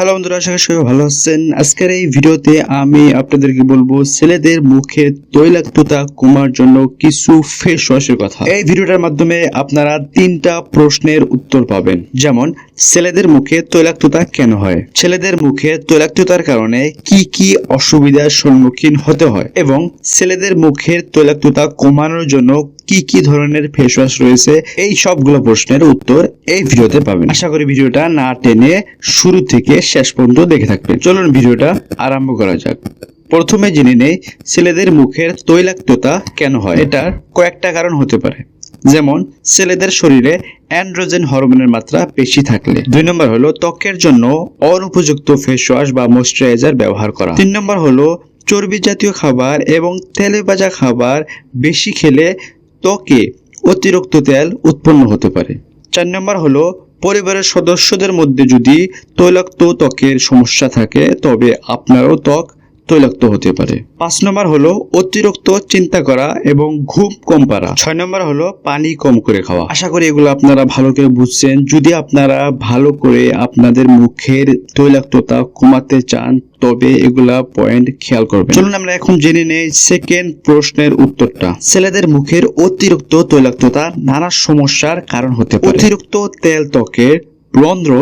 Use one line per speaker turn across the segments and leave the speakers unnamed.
Hello বন্ধুরা, আশা করি সবাই ভালো আছেন। আজকের এই ভিডিওতে আমি আপনাদেরকে বলব, ছেলেদের মুখে তৈলাক্ততা কমার জন্য কিছু ফেস ওয়াশের কথা। এই ভিডিওটার মাধ্যমে আপনারা তিনটা প্রশ্নের উত্তর পাবেন। যেমন, ছেলেদের মুখে তৈলাক্ততা কেন হয়? ছেলেদের মুখে তৈলাক্ততার কারণে কি কি অসুবিধার সম্মুখীন হতে হয়? এবং ছেলেদের মুখের তৈলাক্ততা কমানোর জন্য কি কি ধরনের ফেস ওয়াশ রয়েছে? এই সবগুলো প্রশ্নের উত্তর এই ভিডিওতে পাবেন। আশা করি ভিডিওটা না টেনে শুরু থেকে শেষ পর্যন্ত দেখে থাকবেন চলুন ভিডিওটা আরম্ভ করা যাক। প্রথমে জেনে নেই ছেলেদের মুখের তৈলাক্ততা কেন হয়। এটার কয়েকটা কারণ হতে পারে। যেমন, ছেলেদের শরীরে অ্যান্ড্রোজেন হরমোনের মাত্রা বেশি থাকলে। দুই নম্বর হলো ত্বকের জন্য অনুপযুক্ত ফেস ওয়াশ বা ময়শ্চারাইজার ব্যবহার করা। তিন নম্বর হলো চর্বি জাতীয় খাবার এবং তেলে ভাজা খাবার বেশি খেলে ত্বকে অতিরিক্ত তেল উৎপন্ন হতে পারে। চার নম্বর হলো পরিবারের সদস্যদের মধ্যে যদি তৈলাক্ত ত্বকের সমস্যা থাকে তবে আপনারও ত্বক তৈলাক্ত হতে পারে। পাঁচ নম্বর হলো অতিরিক্ত চিন্তা করা এবং ঘুম কম পারা। ছয় নম্বর হলো পানি কম করে খাওয়া। আশা করি এগুলো আপনারা ভালো করে বুঝছেন। যদি আপনারা ভালো করে আপনাদের মুখের তৈলাক্ততা কমাতে চান, তবে এগুলা পয়েন্ট খেয়াল করবেন। চলুন আমরা এখন জেনে নেই সেকেন্ড প্রশ্নের উত্তরটা। ছেলেদের মুখের অতিরিক্ত তৈলাক্ততা নানা সমস্যার কারণ হতে পারে। অতিরিক্ত তেল ত্বকের রন্ধ্র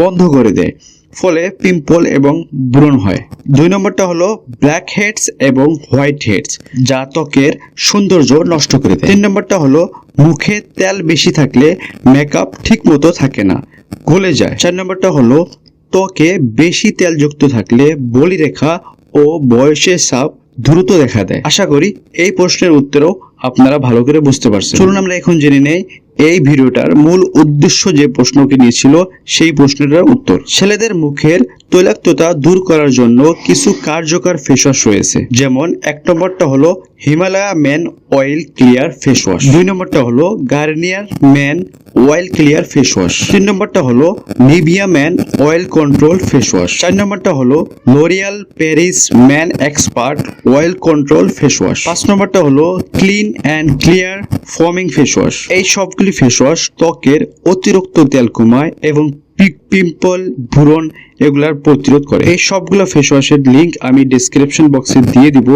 বন্ধ করে দেয়, ফলে পিম্পল এবং ব্রণ হয়। দুই নম্বরটা হলো ব্ল্যাক হেডস এবং হোয়াইট হেডস যা ত্বকের সৌন্দর্য নষ্ট করে দেয়। তিন নম্বরটা হলো মুখে তেল বেশি থাকলে মেকআপ ঠিক মতো থাকে না, গলে যায়। চার নম্বরটা হলো ত্বকে বেশি তেলযুক্ত থাকলে বলিরেখা ও বয়সের সাপ দ্রুত দেখা দেয়। আশা করি এই প্রশ্নের উত্তরও আপনারা ভালো করে বুঝতে পারছেন। চলুন আমরা এখন জেনে নেই এই ভিডিওটার মূল উদ্দেশ্য যে প্রশ্নটি নিয়েছিল সেই প্রশ্নটার উত্তর। ছেলেদের মুখের তৈলাক্ততা দূর করার জন্য কিছু কার্যকর ফেস ওয়াশ রয়েছে। যেমন, এক নম্বরটা হলো Himalaya man oil clear face wash দুই নম্বরটা হলো Garnier man oil clear face wash তিন নম্বরটা হলো Nivea man oil control face wash চার নম্বরটা হলো L'Oreal Paris man expert oil control face wash পাঁচ নম্বরটা হলো clean and clear forming face wash এই সবগুলি ফেস ওয়াশ ত্বকের অতিরিক্ত তেল কমায় এবং পিম্পল ভ্রূণ এগুলার প্রতিরোধ করে। এই সবগুলো ফেস ওয়াশের লিঙ্ক আমি ডিসক্রিপশন বক্সে দিয়ে দিব।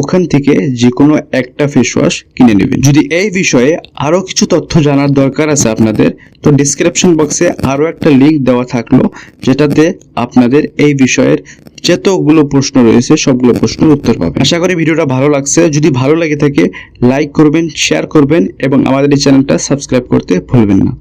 ওখান থেকে যে কোনো একটা ফেস ওয়াশ কিনে নেবেন। যদি এই বিষয়ে আরও কিছু তথ্য জানার দরকার আছে আপনাদের, তো ডিসক্রিপশন বক্সে আরও একটা লিঙ্ক দেওয়া থাকল, যেটাতে আপনাদের এই বিষয়ের যতগুলো প্রশ্ন রয়েছে, সবগুলো প্রশ্নের উত্তর পাবেন। আশা করি ভিডিওটা ভালো লাগছে। যদি ভালো লাগে থাকে লাইক করবেন শেয়ার করবেন, এবং আমাদের এই চ্যানেলটা সাবস্ক্রাইব করতে ভুলবেন না।